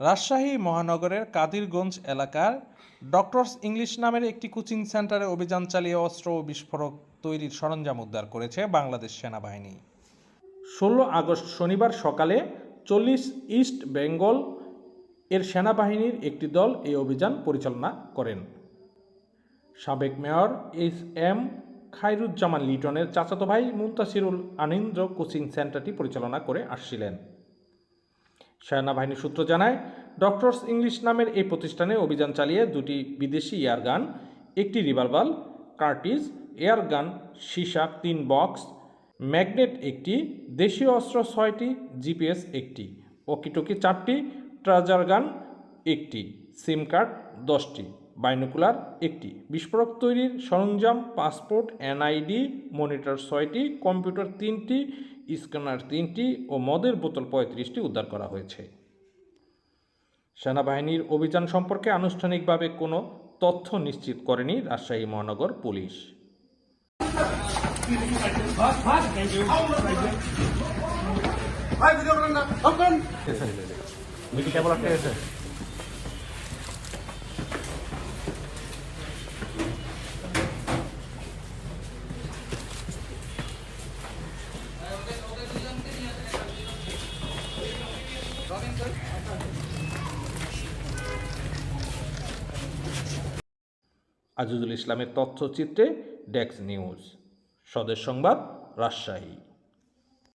রাজশাহী মহানগরের কাদিরগঞ্জ এলাকার doctors English নামের একটি কোচিং সেন্টারে অভিযান চালিয়ে অস্ত্র ও বিস্ফোরক তৈরির সরঞ্জাম উদ্ধার করেছে বাংলাদেশ সেনাবাহিনী। ষোলো আগস্ট শনিবার সকালে চল্লিশ ইস্ট বেঙ্গল এর সেনাবাহিনীর একটি দল এই অভিযান পরিচালনা করেন। সাবেক মেয়র এইচ এম খায়রুজ্জামান লিটনের চাচাতো ভাই মুন্তাসিরুল আনিন্দ্র কোচিং সেন্টারটি পরিচালনা করে আসছিলেন। সেনাবাহিনী সূত্র জানায়, ডক্টরস ইংলিশ নামের এই প্রতিষ্ঠানে অভিযান চালিয়ে দুটি বিদেশি এয়ারগান, একটি রিভলভার কার্টিজ, এয়ারগান, সীসা তিন বক্স, ম্যাগনেট একটি, দেশীয় অস্ত্র ছয়টি, জিপিএস একটি, ওকিটকি চারটি ট্রাজার গান একটি, সিম কার্ড দশটি। বাইনোকুলার একটি। বিস্ফোরক তৈরির সরঞ্জাম, পাসপোর্ট, এনআইডি, মনিটর ছয়টি, কম্পিউটার তিনটি, স্ক্যানার তিনটি ও মদের বোতল পঁয়ত্রিশটি উদ্ধার করা হয়েছে। সেনাবাহিনীর অভিযান সম্পর্কে আনুষ্ঠানিকভাবে কোনো তথ্য নিশ্চিত করেনি রাজশাহী মহানগর পুলিশ। ভাই আজিজুল ইসলামের তথ্যচিত্রে ডেক্স নিউজ। স্বদেশ সংবাদ রাজশাহী।